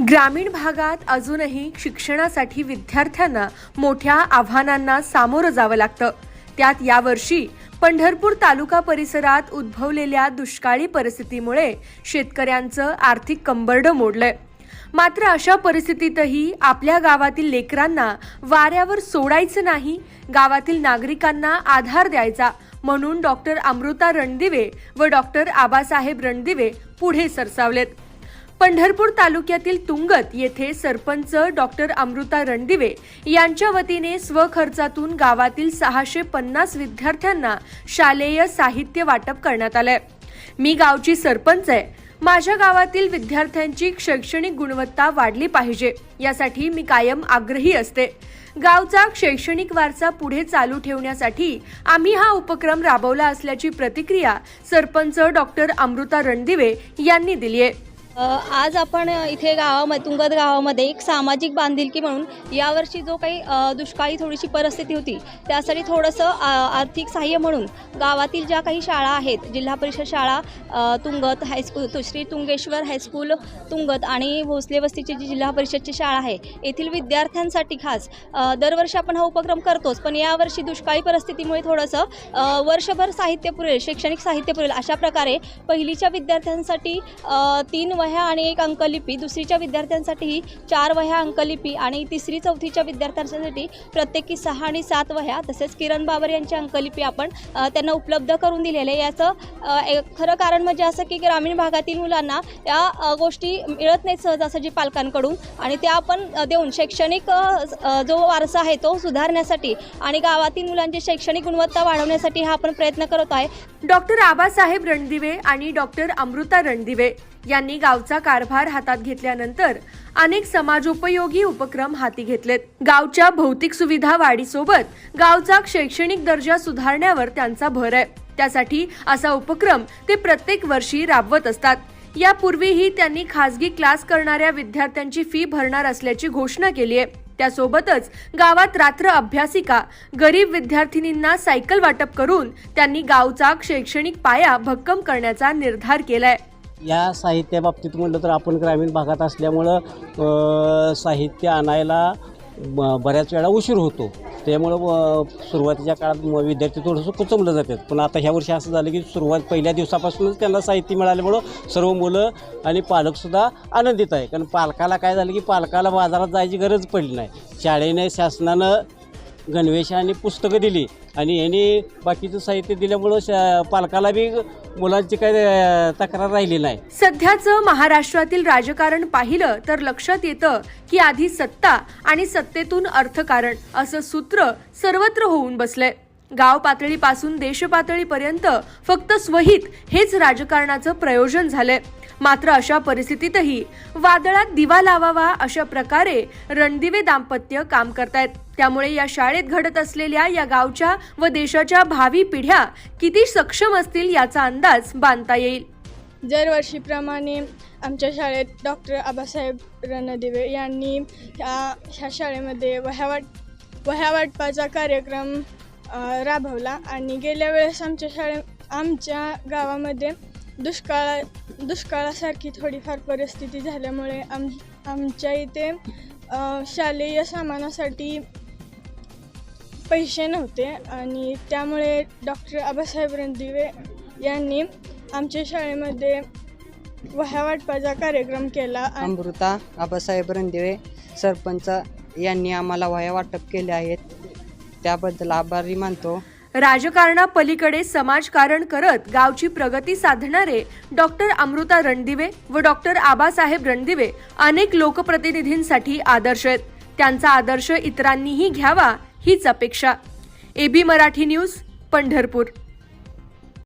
ग्रामीण भागात अजूनही शिक्षणासाठी विद्यार्थ्यांना मोठ्या आव्हानांना सामोरं जावं लागतं. त्यात यावर्षी पंढरपूर तालुका परिसरात उद्भवलेल्या दुष्काळी परिस्थितीमुळे शेतकऱ्यांचं आर्थिक कंबरडं मोडलंय. मात्र अशा परिस्थितीतही आपल्या गावातील लेकरांना वाऱ्यावर सोडायचं नाही गावातील नागरिकांना आधार द्यायचा म्हणून डॉक्टर अमृता रणदिवे व डॉक्टर आबासाहेब रणदिवे पुढे सरसावलेत. पंढरपूर तालुक्यातील तुंगत येथे सरपंच डॉक्टर अमृता रणदिवे यांच्या वतीने स्वखर्चातून गावातील सहाशे पन्नास विद्यार्थ्यांना शालेय साहित्य वाटप करण्यात आलंय. मी गावची सरपंच आहे. माझ्या गावातील विद्यार्थ्यांची शैक्षणिक गुणवत्ता वाढली पाहिजे. यासाठी मी कायम आग्रही असते. गावचा शैक्षणिक वारसा पुढे चालू ठेवण्यासाठी आम्ही हा उपक्रम राबवला असल्याची प्रतिक्रिया सरपंच डॉक्टर अमृता रणदिवे यांनी दिली आहे. आज आपण इथे गावामध्ये तुंगत गावामध्ये एक सामाजिक बांधिलकी म्हणून यावर्षी जो काही दुष्काळी थोडीशी परिस्थिती होती त्यासाठी थोडंसं आर्थिक सहाय्य म्हणून गावातील ज्या काही शाळा आहेत जिल्हा परिषद शाळा Tungat high school Shri Tungeshwar high school Tungat आणि भोसले वस्तीची जी जिल्हा परिषदची शाळा आहे येथील विद्यार्थ्यांसाठी खास दरवर्षी आपण हा उपक्रम करतोच पण यावर्षी दुष्काळी परिस्थितीमुळे थोडंसं वर्षभर साहित्य पुरेल शैक्षणिक साहित्य पुरेल अशा प्रकारे पहिलीच्या विद्यार्थ्यांसाठी तीन तीन वह्या आणि एक अंकलिपी. दुसरीच्या विद्यार्थ्यांसाठीही चार वह्या अंकलिपी आणि तिसरी चौथीच्या विद्यार्थ्यांसाठी प्रत्येकी सहा आणि सात वह्या. तसेच किरण बाबर यांची अंकलिपी आपण त्यांना उपलब्ध करून दिलेले आहे. याचं खरं कारण म्हणजे असं की ग्रामीण भागातील मुलांना या गोष्टी मिळत नाहीत सहजासहजी पालकांकडून. आणि त्या आपण देऊन शैक्षणिक जो वारसा आहे तो सुधारण्यासाठी आणि गावातील मुलांची शैक्षणिक गुणवत्ता वाढवण्यासाठी हा आपण प्रयत्न करत आहे. डॉक्टर आबासाहेब रणदिवे आणि डॉक्टर अमृता रणदिवे. यांनी गावचा कारभार हातात घेतल्यानंतर अनेक समाजोपयोगी उपक्रम हाती घेतलेत. गावच्या भौतिक सुविधा वाढीसोबत गावचा शैक्षणिक दर्जा सुधारण्यावर त्यांचा भर आहे. त्यासाठी असा उपक्रम ते प्रत्येक वर्षी राबवत असतात. यापूर्वीही त्यांनी खासगी क्लास करणाऱ्या विद्यार्थ्यांची फी भरणार असल्याची घोषणा केली आहे. त्यासोबतच गावात रात्र अभ्यासिका गरीब विद्यार्थिनींना सायकल वाटप करून त्यांनी गावचा शैक्षणिक पाया भक्कम करण्याचा निर्धार केलाय. या साहित्याबाबतीत म्हटलं तर आपण ग्रामीण भागात असल्यामुळं साहित्य आणायला ब- बऱ्याच वेळा उशीर होतो. त्यामुळं सुरुवातीच्या काळात विद्यार्थी थोडंसं कुचमलं जातात. पण आता ह्या वर्षी असं झालं की सुरुवात पहिल्या दिवसापासूनच त्यांना साहित्य मिळाल्यामुळं सर्व मुलं आणि पालकसुद्धा आनंदित आहे. कारण पालकाला काय झालं की पालकाला बाजारात जायची गरज पडली नाही. शाळेने शासनानं गणवेश आणि पुस्तकं दिली. आणि यांनी बाकीचं साहित्य दिल्यामुळं श पालकाला बी मुलांची काही अ, तक्रार राहिली नाही. सध्याचं महाराष्ट्रातील राजकारण पाहिलं तर लक्षात येतं की आधी सत्ता आणि सत्तेतून अर्थकारण असं सूत्र सर्वत्र होऊन बसलंय. गाव पातळीपासून देशपातळीपर्यंत फक्त स्वहित हेच राजकारणाचं प्रयोजन झालंय. मात्र अशा परिस्थितीतही वादळात दिवा लावावा अशा प्रकारे रणदिवे दाम्पत्य काम करतायत. त्यामुळे या शाळेत घडत असलेल्या या गावच्या व देशाच्या भावी पिढ्या किती सक्षम असतील याचा अंदाज बांधता येईल. दरवर्षीप्रमाणे आमच्या शाळेत डॉक्टर आबासाहेब रणदिवे यांनी ह्या ह्या शाळेमध्ये वह्या वाट वह्या वाटपाचा कार्यक्रम राबवला आणि गेल्या वेळेस आमच्या शाळे आमच्या गावामध्ये दुष्काळा दुष्काळासारखी थोडीफार परिस्थिती झाल्यामुळे आम आमच्या इथे शालेय सामानासाठी पैसे नव्हते आणि त्यामुळे डॉक्टर आबासाहेब रणदिवे यांनी आमच्या शाळेमध्ये वह्या वाटपाचा कार्यक्रम केला अमृता आबासाहेब रणदिवे सरपंच यांनी आम्हाला वह्या वाटप केले आहेत. त्याबद्दल आभारी मानतो. राजकारणापलीकडे समाजकारण करत गावची प्रगती साधणारे डॉक्टर अमृता रणदिवे व डॉक्टर आबासाहेब रणदिवे अनेक लोकप्रतिनिधींसाठी आदर्श आहेत. त्यांचा आदर्श इतरांनीही घ्यावा हीच अपेक्षा. AB Marathi news Pandharpur.